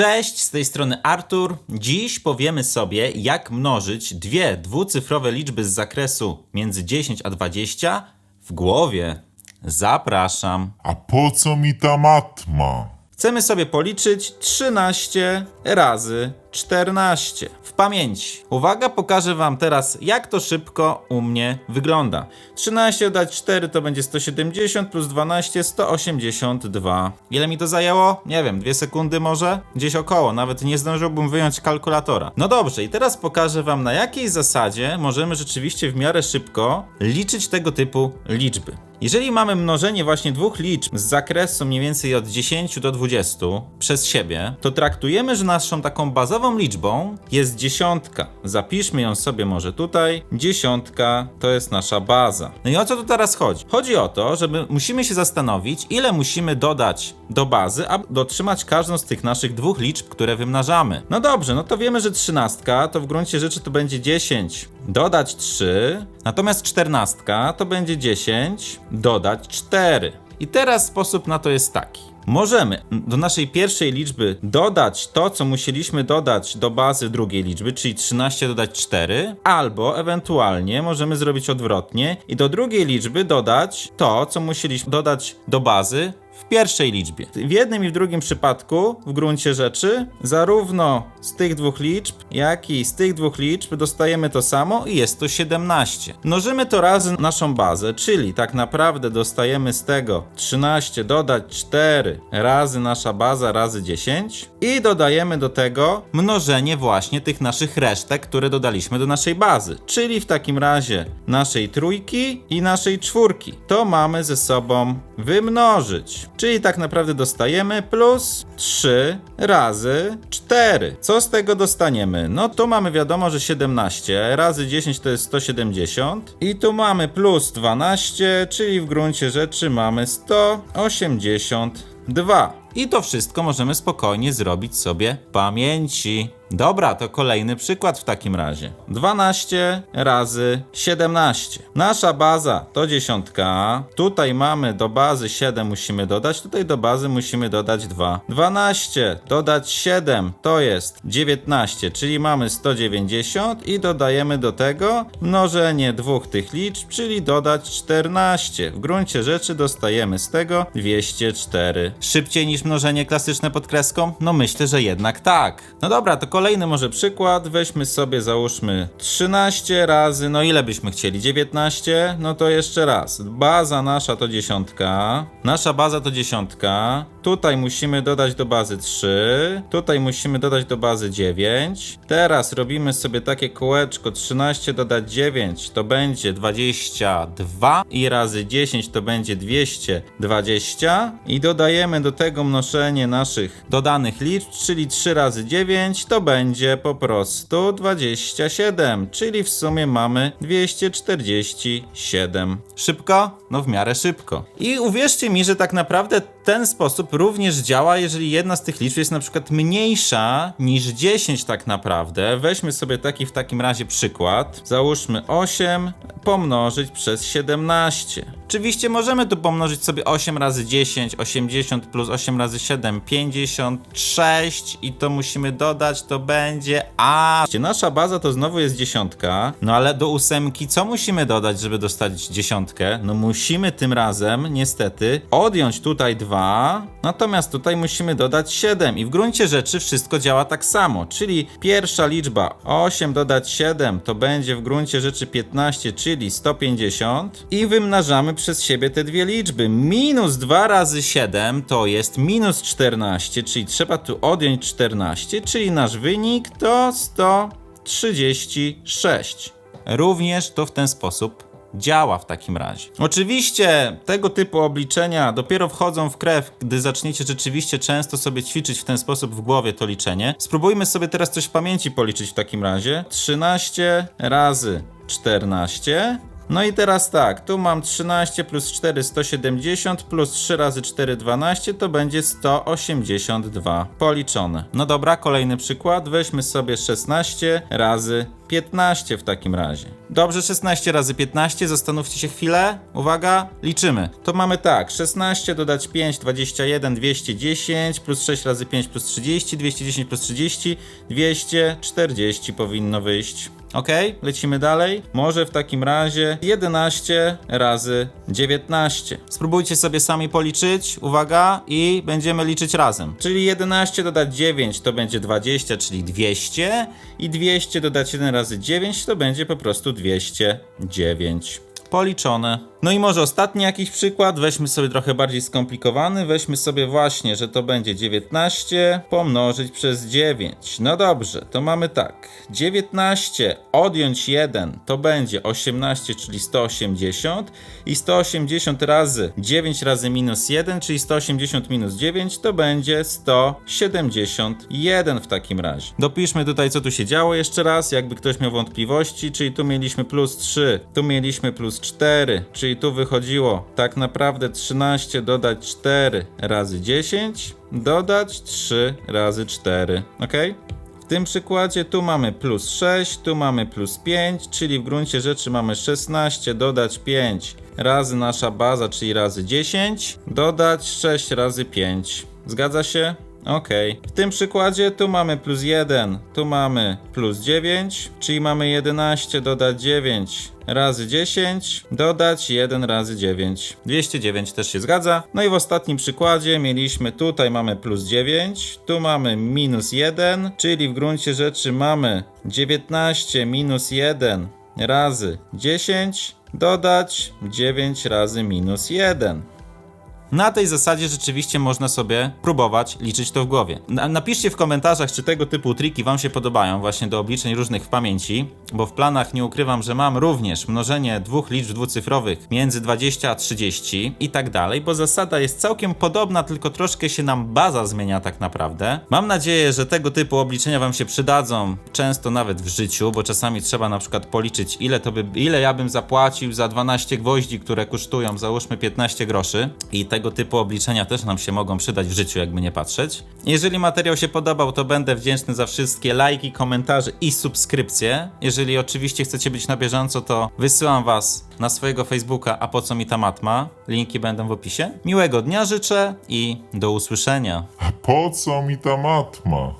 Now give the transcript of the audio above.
Cześć, z tej strony Artur. Dziś powiemy sobie, jak mnożyć dwie dwucyfrowe liczby z zakresu między 10 a 20 w głowie. Zapraszam. A po co mi ta matma? Chcemy sobie policzyć 13 razy 14 w pamięci. Uwaga, pokażę Wam teraz, jak to szybko u mnie wygląda. 13 dodać 4 to będzie 170 plus 12 182. Ile mi to zajęło? Nie wiem, dwie sekundy może? Gdzieś około, nawet nie zdążyłbym wyjąć kalkulatora. No dobrze, i teraz pokażę Wam, na jakiej zasadzie możemy rzeczywiście w miarę szybko liczyć tego typu liczby. Jeżeli mamy mnożenie właśnie dwóch liczb z zakresu mniej więcej od 10 do 20 przez siebie, to traktujemy, że naszą taką bazową liczbą jest dziesiątka. Zapiszmy ją sobie może tutaj. Dziesiątka to jest nasza baza. No i o co tu teraz chodzi? Chodzi o to, że my musimy się zastanowić, ile musimy dodać do bazy, aby dotrzymać każdą z tych naszych dwóch liczb, które wymnażamy. No dobrze, no to wiemy, że trzynastka to w gruncie rzeczy to będzie 10 dodać 3, natomiast czternastka to będzie 10 dodać 4. I teraz sposób na to jest taki. Możemy do naszej pierwszej liczby dodać to, co musieliśmy dodać do bazy drugiej liczby, czyli 13 dodać 4, albo ewentualnie możemy zrobić odwrotnie i do drugiej liczby dodać to, co musieliśmy dodać do bazy w pierwszej liczbie. W jednym i w drugim przypadku, w gruncie rzeczy, zarówno z tych dwóch liczb, jak i z tych dwóch liczb dostajemy to samo i jest to 17. Mnożymy to razy naszą bazę, czyli tak naprawdę dostajemy z tego 13 dodać 4 razy nasza baza razy 10 i dodajemy do tego mnożenie właśnie tych naszych resztek, które dodaliśmy do naszej bazy, czyli w takim razie naszej trójki i naszej czwórki. To mamy ze sobą wymnożyć. Czyli tak naprawdę dostajemy plus 3 razy 4. Co z tego dostaniemy? No tu mamy wiadomo, że 17 razy 10 to jest 170 i tu mamy plus 12, czyli w gruncie rzeczy mamy 182. I to wszystko możemy spokojnie zrobić sobie pamięci. Dobra, to kolejny przykład w takim razie. 12 razy 17. Nasza baza to dziesiątka. Tutaj mamy do bazy 7 musimy dodać, tutaj do bazy musimy dodać 2. 12 dodać 7 to jest 19, czyli mamy 190 i dodajemy do tego mnożenie dwóch tych liczb, czyli dodać 14. W gruncie rzeczy dostajemy z tego 204. Szybciej niż mnożenie klasyczne pod kreską? No myślę, że jednak tak. No dobra, to kolejny może przykład. Weźmy sobie, załóżmy 13 razy, no ile byśmy chcieli? 19? No to jeszcze raz. Baza nasza to dziesiątka. Nasza baza to dziesiątka. Tutaj musimy dodać do bazy 3. Tutaj musimy dodać do bazy 9. Teraz robimy sobie takie kółeczko. 13 dodać 9 to będzie 22 i razy 10 to będzie 220 i dodajemy do tego mnożenie naszych dodanych liczb, czyli 3 razy 9 to będzie po prostu 27, czyli w sumie mamy 247. Szybko? No w miarę szybko. I uwierzcie mi, że tak naprawdę ten sposób również działa, jeżeli jedna z tych liczb jest na przykład mniejsza niż 10 tak naprawdę. Weźmy sobie taki w takim razie przykład. Załóżmy 8 pomnożyć przez 17. Oczywiście możemy tu pomnożyć sobie 8 razy 10, 80 plus 8 razy 7, 56 i to musimy dodać, to będzie a. Nasza baza to znowu jest dziesiątka, no ale do ósemki co musimy dodać, żeby dostać dziesiątkę? No musimy tym razem niestety odjąć tutaj 2, natomiast tutaj musimy dodać 7 i w gruncie rzeczy wszystko działa tak samo, czyli pierwsza liczba 8 dodać 7 to będzie w gruncie rzeczy 15, czyli 150 i wymnażamy przez siebie te dwie liczby. Minus 2 razy 7 to jest minus 14, czyli trzeba tu odjąć 14, czyli nasz wynik to 136. Również to w ten sposób działa w takim razie. Oczywiście tego typu obliczenia dopiero wchodzą w krew, gdy zaczniecie rzeczywiście często sobie ćwiczyć w ten sposób w głowie to liczenie. Spróbujmy sobie teraz coś w pamięci policzyć w takim razie. 13 razy 14 No i teraz tak, tu mam 13 plus 4 170 plus 3 razy 4 12 to będzie 182 policzone. No dobra, kolejny przykład. Weźmy sobie 16 razy 15 w takim razie. Dobrze, 16 razy 15, zastanówcie się chwilę. Uwaga, liczymy. To mamy tak, 16 dodać 5, 21, 210, plus 6 razy 5 plus 30, 210 plus 30, 240 powinno wyjść. Ok, lecimy dalej. Może w takim razie 11 razy 19. Spróbujcie sobie sami policzyć. Uwaga, i będziemy liczyć razem. Czyli 11 dodać 9 to będzie 20, czyli 200. I 200 dodać 1 razy 9 to będzie po prostu 209 policzone. No i może ostatni jakiś przykład, weźmy sobie trochę bardziej skomplikowany, weźmy sobie właśnie, że to będzie 19 pomnożyć przez 9. No dobrze, to mamy tak, 19 odjąć 1 to będzie 18, czyli 180 i 180 razy 9 razy minus 1, czyli 180 minus 9 to będzie 171 w takim razie. Dopiszmy tutaj co tu się działo jeszcze raz, jakby ktoś miał wątpliwości, czyli tu mieliśmy plus 3, tu mieliśmy plus 4, czyli tu wychodziło tak naprawdę 13 dodać 4 razy 10, dodać 3 razy 4, ok? W tym przykładzie tu mamy plus 6, tu mamy plus 5, czyli w gruncie rzeczy mamy 16 dodać 5 razy nasza baza, czyli razy 10, dodać 6 razy 5. Zgadza się? Ok. W tym przykładzie tu mamy plus 1, tu mamy plus 9, czyli mamy 11 dodać 9 razy 10, dodać 1 razy 9. 209 też się zgadza. No i w ostatnim przykładzie mieliśmy tutaj mamy plus 9, tu mamy minus 1, czyli w gruncie rzeczy mamy 19 minus 1 razy 10, dodać 9 razy minus 1. Na tej zasadzie rzeczywiście można sobie próbować liczyć to w głowie. Na- Napiszcie w komentarzach, czy tego typu triki Wam się podobają, właśnie do obliczeń różnych w pamięci, bo w planach nie ukrywam, że mam również mnożenie dwóch liczb dwucyfrowych między 20 a 30 i tak dalej, bo zasada jest całkiem podobna, tylko troszkę się nam baza zmienia tak naprawdę. Mam nadzieję, że tego typu obliczenia Wam się przydadzą, często nawet w życiu, bo czasami trzeba na przykład policzyć, ile to by, ile ja bym zapłacił za 12 gwoździ, które kosztują załóżmy 15 groszy i tego typu obliczenia też nam się mogą przydać w życiu, jakby nie patrzeć. Jeżeli materiał się podobał, to będę wdzięczny za wszystkie lajki, komentarze i subskrypcje. Jeżeli oczywiście chcecie być na bieżąco, to wysyłam Was na swojego Facebooka, a po co mi ta matma? Linki będą w opisie. Miłego dnia życzę i do usłyszenia. A po co mi ta matma?